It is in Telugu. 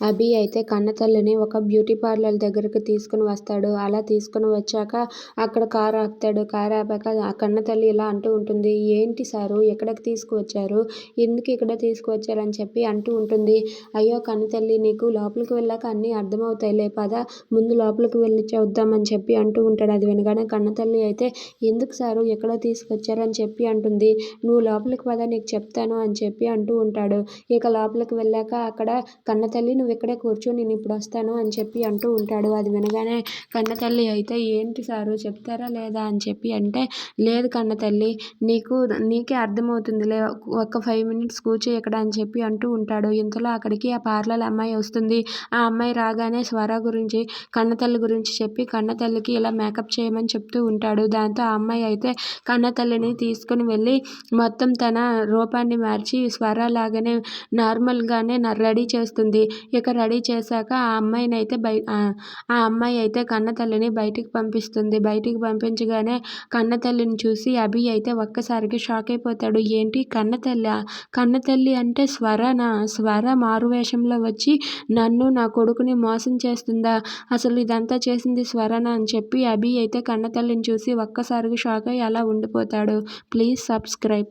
అభి అయితే కన్నతల్లిని ఒక బ్యూటీ పార్లర్ దగ్గరకు తీసుకుని వస్తాడు. అలా తీసుకుని వచ్చాక అక్కడ కారు ఆపుతాడు. కారు ఆపాక ఆ కన్నతల్లి ఇలా అంటూ ఉంటుంది. ఏంటి సారు? ఎక్కడికి తీసుకువచ్చారు? ఎందుకు ఇక్కడ తీసుకువచ్చారని చెప్పి అంటూ ఉంటుంది. అయ్యో కన్నతల్లి నీకు లోపలికి వెళ్ళాక అన్నీ అర్థమవుతాయిలే పద. ముందు లోపలికి వెళ్ళి చూద్దామని చెప్పి అంటూ ఉంటాడు. అది వినగానే కన్నతల్లి అయితే ఎందుకు సారు? ఎక్కడ తీసుకొచ్చారని చెప్పి అంటుంది. నువ్వు లోపలికి పద నీకు చెప్తాను అని చెప్పి అంటూ ఉంటాడు. ఇక లోపలికి వెళ్ళాక అక్కడ కన్నతల్లి నువ్వు ఇక్కడే కూర్చో నేను ఇప్పుడు వస్తాను అని చెప్పి అంటూ ఉంటాడు. అది వినగానే కన్నతల్లి అయితే ఏంటి సారు చెప్తారా లేదా? అని చెప్పి అంటే లేదు కన్నతల్లి నీకు నీకే అర్థమవుతుందిలే ఒక ఫైవ్ మినిట్స్ కూర్చో ఇక్కడ అని చెప్పి అంటూ ఉంటాడు. ఇంతలో అక్కడికి ఆ పార్లర్ అమ్మాయి వస్తుంది. ఆ అమ్మాయి రాగానే స్వర గురించి కన్నతల్లి గురించి చెప్పి కన్నతల్లికి ఇలా మేకప్ చేయమని చెప్తూ ఉంటాడు. దాంతో ఆ అమ్మాయి అయితే కన్నతల్లిని తీసుకుని వెళ్ళి మొత్తం తన రూపాన్ని మార్చి స్వర లాగానే నార్మల్గానే రెడీ చేస్తుంది. ఇక రెడీ చేశాక ఆ అమ్మాయిని అయితే బయ ఆ అమ్మాయి అయితే కన్నతల్లిని బయటికి పంపిస్తుంది. బయటికి పంపించగానే కన్నతల్లిని చూసి అభి అయితే ఒక్కసారికి షాక్ అయిపోతాడు. ఏంటి కన్నతల్లి? కన్నతల్లి అంటే స్వరనా? స్వర మారువేషంలో వచ్చి నన్ను నా కొడుకుని మోసం చేస్తుందా? అసలు ఇదంతా చేసింది స్వరనా? అని చెప్పి అభి అయితే కన్నతల్లిని చూసి ఒక్కసారిగా షాక్ అయ్యి అలా ఉండిపోతాడు. Please subscribe.